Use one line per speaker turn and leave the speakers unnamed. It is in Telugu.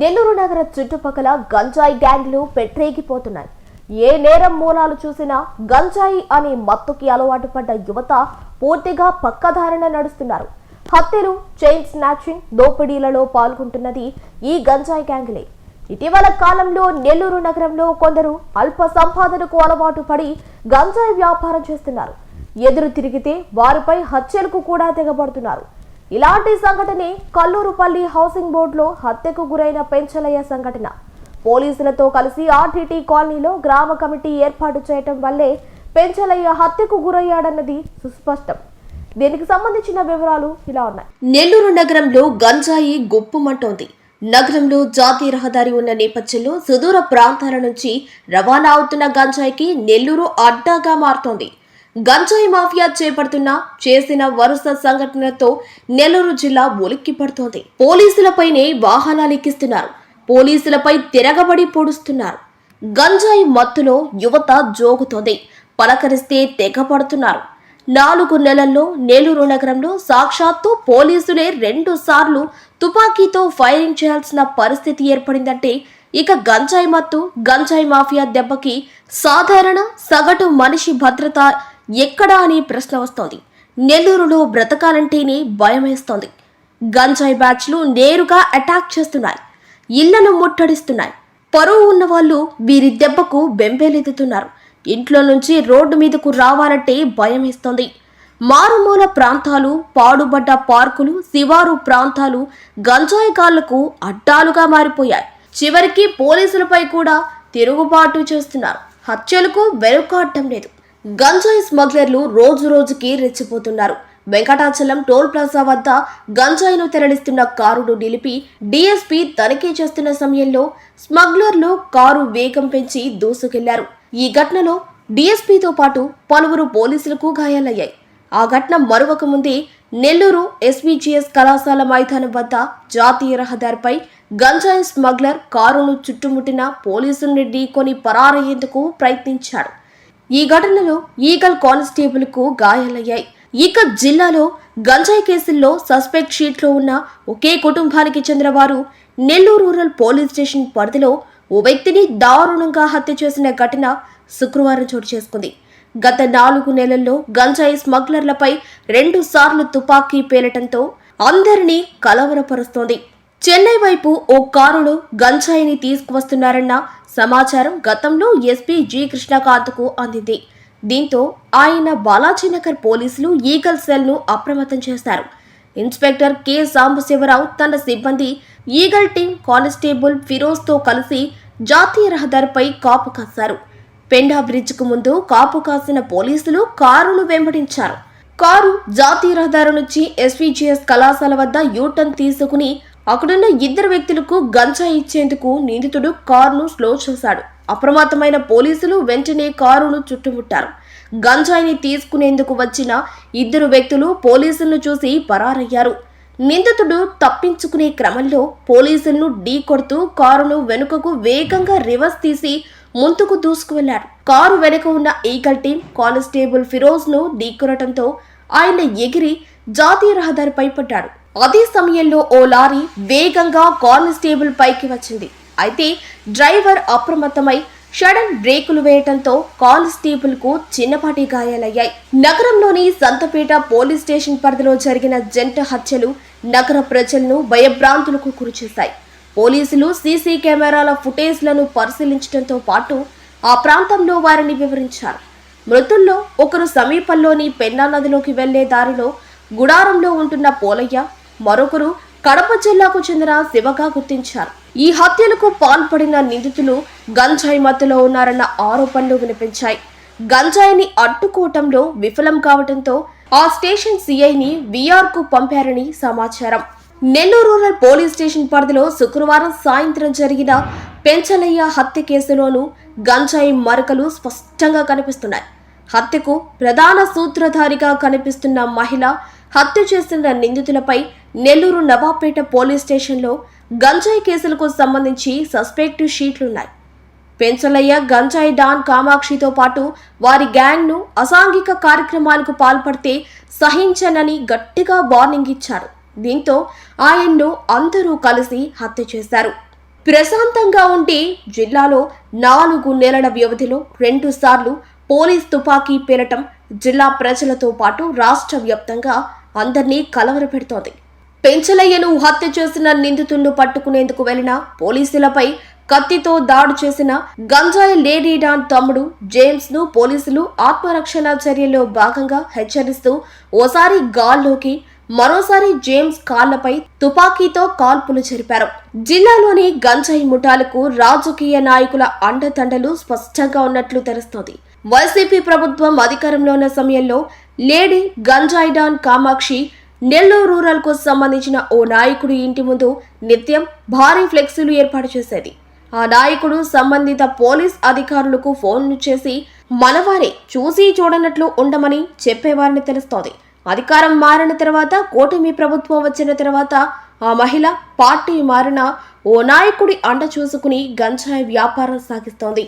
నెల్లూరు నగర చుట్టుపక్కల గంజాయి గ్యాంగ్లు పెట్టరేగిపోతున్నాయి ఏ నేరం మూలాలు చూసినా గంజాయి అనే మత్తుకి అలవాటు పడ్డ యువత పూర్తిగా పక్కదారిన నడుస్తున్నారు. హత్యలు చైన్ స్నాచింగ్ దోపిడీలలో పాల్గొంటున్నది ఈ గంజాయి గ్యాంగ్లే. ఇటీవల కాలంలో నెల్లూరు నగరంలో కొందరు అల్ప సంపాదనకు అలవాటు పడి గంజాయి వ్యాపారం చేస్తున్నారు. ఎదురు తిరిగితే వారిపై హత్యలకు కూడా తెగబడుతున్నారు. ఇలాంటి సంఘటనే కల్లూరుపల్లి హౌసింగ్ బోర్డులో హత్యకు గురైన పెంచలయ్య సంఘటన. పోలీసులతో కలిసి ఆర్టీటీ కాలనీలో గ్రామ కమిటీ ఏర్పాటు చేయటం వల్లే పెంచలయ్య హత్యకు గురయ్యాడన్నది సుస్పష్టం. దీనికి సంబంధించిన వివరాలు ఇలా ఉన్నాయి. నెల్లూరు నగరంలో గంజాయి గుప్పుమంటోంది నగరంలో జాతీయ రహదారి ఉన్న నేపథ్యంలో సుదూర ప్రాంతాల నుంచి రవాణా అవుతున్న గంజాయికి నెల్లూరు అడ్డాగా మారుతోంది. గంజాయి మాఫియా చేపడుతున్న చేసిన వరుస సంఘటనలతో నెల్లూరు జిల్లా ఉలిక్కి పడుతోంది. పోలీసులపైనే వాహనాలు ఎక్కిస్తున్నారు. పోలీసులపై తిరగబడి పొడుస్తున్నారు. గంజాయి మత్తులో యువత జోగుతోంది. పలకరిస్తే తెగపడుతున్నారు నాలుగు నెలల్లో నెల్లూరు నగరంలో సాక్షాత్తు పోలీసులే రెండు సార్లు తుపాకీతో ఫైరింగ్ చేయాల్సిన పరిస్థితి ఏర్పడిందంటే ఇక గంజాయి మత్తు గంజాయి మాఫియా దెబ్బకి సాధారణ సగటు మనిషి భద్రత ఎక్కడా అనే ప్రశ్న వస్తోంది. నెల్లూరులో బ్రతకాలంటేనే భయమేస్తోంది. గంజాయి బ్యాచ్లు నేరుగా అటాక్ చేస్తున్నాయి. ఇళ్ళను ముట్టడిస్తున్నాయి. పరువు ఉన్న వాళ్ళు వీరి దెబ్బకు బెంబేలెత్తుతున్నారు. ఇంట్లో నుంచి రోడ్డు మీదకు రావాలంటే భయమేస్తోంది. మారుమూల ప్రాంతాలు పాడుబడ్డ పార్కులు శివారు ప్రాంతాలు గంజాయికాళ్ళకు అడ్డాలుగా మారిపోయాయి. చివరికి పోలీసులపై కూడా తిరుగుబాటు చేస్తున్నారు. హత్యలకు వెనుకాడటం లేదు. గంజాయి స్మగ్లర్లు రోజు రోజుకి రెచ్చిపోతున్నారు. వెంకటాచలం టోల్ ప్లాజా వద్ద గంజాయిను తెరలిస్తున్న కారును నిలిపి డీఎస్పీ తనిఖీ చేస్తున్న సమయంలో స్మగ్లర్లు కారు వేగం పెంచి దూసుకెళ్ళారు. ఈ ఘటనలో డీఎస్పీతో పాటు పలువురు పోలీసులకు గాయాలయ్యాయి. ఆ ఘటన మరొక ముందే నెల్లూరు ఎస్వీజీఎస్ కళాశాల మైదానం వద్ద జాతీయ రహదారిపై గంజాయి స్మగ్లర్ కారును చుట్టుముట్టిన పోలీసుల్ని ఢీకొని పరారయ్యేందుకు ప్రయత్నించాడు ఈ ఘటనలో ఈగల్ కానిస్టేబుల్కు గాయాలయ్యాయి. ఇక జిల్లాలో గంజాయి కేసుల్లో సస్పెక్ట్ షీట్లో ఉన్న ఒకే కుటుంబానికి చెందిన వారు నెల్లూరు రూరల్ పోలీస్ స్టేషన్ పరిధిలో ఓ వ్యక్తిని దారుణంగా హత్య చేసిన ఘటన శుక్రవారం చోటు చేసుకుంది. గత నాలుగు నెలల్లో గంజాయి స్మగ్లర్లపై రెండు సార్లు తుపాకీ పేలటంతో అందరినీ కలవరపరుస్తోంది. చెన్నై వైపు ఓ కారులో గంజాయిని తీసుకువస్తున్నారన్న సమాచారం గతంలో ఎస్పీ జి కృష్ణకాంత్కు అందింది. దీంతో ఆయన బాలాజీనగర్ పోలీసులు ఈగల్ సెల్ను అప్రమత్తం చేశారు. Inspector K. సాంబశివరావు తన సిబ్బంది ఈగల్ టీం కానిస్టేబుల్ ఫిరోజ్తో కలిసి జాతీయ రహదారిపై కాపు కాశారు. పెండా బ్రిడ్జ్కు ముందు కాపు కాసిన పోలీసులు కారును వెంబడించారు. కారు జాతీయ రహదారి నుంచి ఎస్వీజీఎస్ కళాశాల వద్ద యూటర్న్ తీసుకుని అక్కడున్న ఇద్దరు వ్యక్తులకు గంజా ఇచ్చేందుకు నిందితుడు కారును స్లో చేశాడు. అప్రమత్తమైన పోలీసులు వెంటనే కారును చుట్టుముట్టారు. గంజాయిని తీసుకునేందుకు వచ్చిన ఇద్దరు వ్యక్తులు పోలీసులను చూసి పరారయ్యారు. నిందితుడు తప్పించుకునే క్రమంలో పోలీసులను ఢీ కొడుతూ కారును వెనుకకు వేగంగా రివర్స్ తీసి ముందుకు దూసుకువెళ్ళారు కారు వెనుక ఉన్న ఈగల్ టీం కానిస్టేబుల్ ఫిరోజ్ను ఢీకొనటంతో ఆయన ఎగిరి జాతీయ రహదారిపై పడ్డాడు. అదే సమయంలో ఓ లారీ వేగంగా కానిస్టేబుల్ పైకి వచ్చింది. అయితే డ్రైవర్ అప్రమత్తమై షడన్ బ్రేకులు వేయటంతో కానిస్టేబుల్కు చిన్నపాటి గాయాలయ్యాయి. నగరంలోని సంతపేట పోలీస్ స్టేషన్ పరిధిలో జరిగిన జంట హత్యలు నగర ప్రజలను భయభ్రాంతులకు గురిచేశాయి. పోలీసులు సీసీ కెమెరాల ఫుటేజ్లను పరిశీలించడంతో పాటు ఆ ప్రాంతంలో వారిని వివరించారు. మృతుల్లో ఒకరు సమీపంలోని పెన్నా నదిలోకి వెళ్ళే దారిలో గుడారంలో ఉంటున్న పోలయ్య మరొకరు కడప జిల్లాకు చెందిన శివగా గుర్తించారు. ఈ హత్యలకు పాల్పడిన నిందితులు గంజాయి మత్తులో ఉన్నారన్న ఆరోపణలు వినిపించాయి. గంజాయిని అడ్డుకోవటంలో విఫలం కావడంతో ఆ స్టేషన్ సిఐని విఆర్కు పంపారని సమాచారం. నెల్లూరు రూరల్ పోలీస్ స్టేషన్ పరిధిలో శుక్రవారం సాయంత్రం జరిగిన పెంచలయ్య హత్య కేసులోనూ గంజాయి మరకలు స్పష్టంగా కనిపిస్తున్నాయి. హత్యకు ప్రధాన సూత్రధారిగా కనిపిస్తున్న మహిళ హత్య చేసిన నిందితులపై నెల్లూరు నవాపేట పోలీస్ స్టేషన్లో గంజాయి కేసులకు సంబంధించి సస్పెక్ట్ షీట్లున్నాయి. పెంచలయ్య గంజాయి డాన్ కామాక్షితో పాటు వారి గ్యాంగ్ను అసాంఘిక కార్యక్రమాలకు పాల్పడితే సహించనని గట్టిగా వార్నింగ్ ఇచ్చారు. దీంతో ఆయన్ను అందరూ కలిసి హత్య చేశారు. ప్రశాంతంగా ఉంటే జిల్లాలో నాలుగు నెలల వ్యవధిలో రెండు సార్లు పోలీస్ తుపాకీ పేలటం జిల్లా ప్రజలతో పాటు రాష్ట్ర వ్యాప్తంగా అందరినీ కలవరపెడుతోంది. పెంచలయ్యను హత్య చేసిన నిందితులను పట్టుకునేందుకు వెళ్ళిన పోలీసులపై కత్తితో దాడి చేసిన గంజాయి లేడీ డాన్ తమ్ముడు జేమ్స్ను పోలీసులు ఆత్మరక్షణ చర్యలో భాగంగా హెచ్చరిస్తూ ఓసారి గాల్లోకి మరోసారి జేమ్స్ కాళ్ళపై తుపాకీతో కాల్పులు జరిపారు. జిల్లాలోని గంజాయి ముఠాలకు రాజకీయ నాయకుల అండదండలు స్పష్టంగా ఉన్నట్లు తెలుస్తోంది. వైసీపీ ప్రభుత్వం అధికారంలో ఉన్న సమయంలో లేడీ గంజాయి డాన్ కామాక్షి నెల్లూరు రూరల్కు సంబంధించిన ఓ నాయకుడు ఇంటి ముందు నిత్యం భారీ ఫ్లెక్సీలు ఏర్పాటు చేసేది. ఆ నాయకుడు సంబంధిత పోలీస్ అధికారులకు ఫోన్లు చేసి మనవారే చూసి చూడనట్లు ఉండమని చెప్పేవారని తెలుస్తోంది. అధికారం మారిన తర్వాత కూటమి ప్రభుత్వం వచ్చిన తర్వాత ఆ మహిళ పార్టీ మారిన ఓ నాయకుడి అండ చూసుకుని గంజాయి వ్యాపారం సాగిస్తోంది.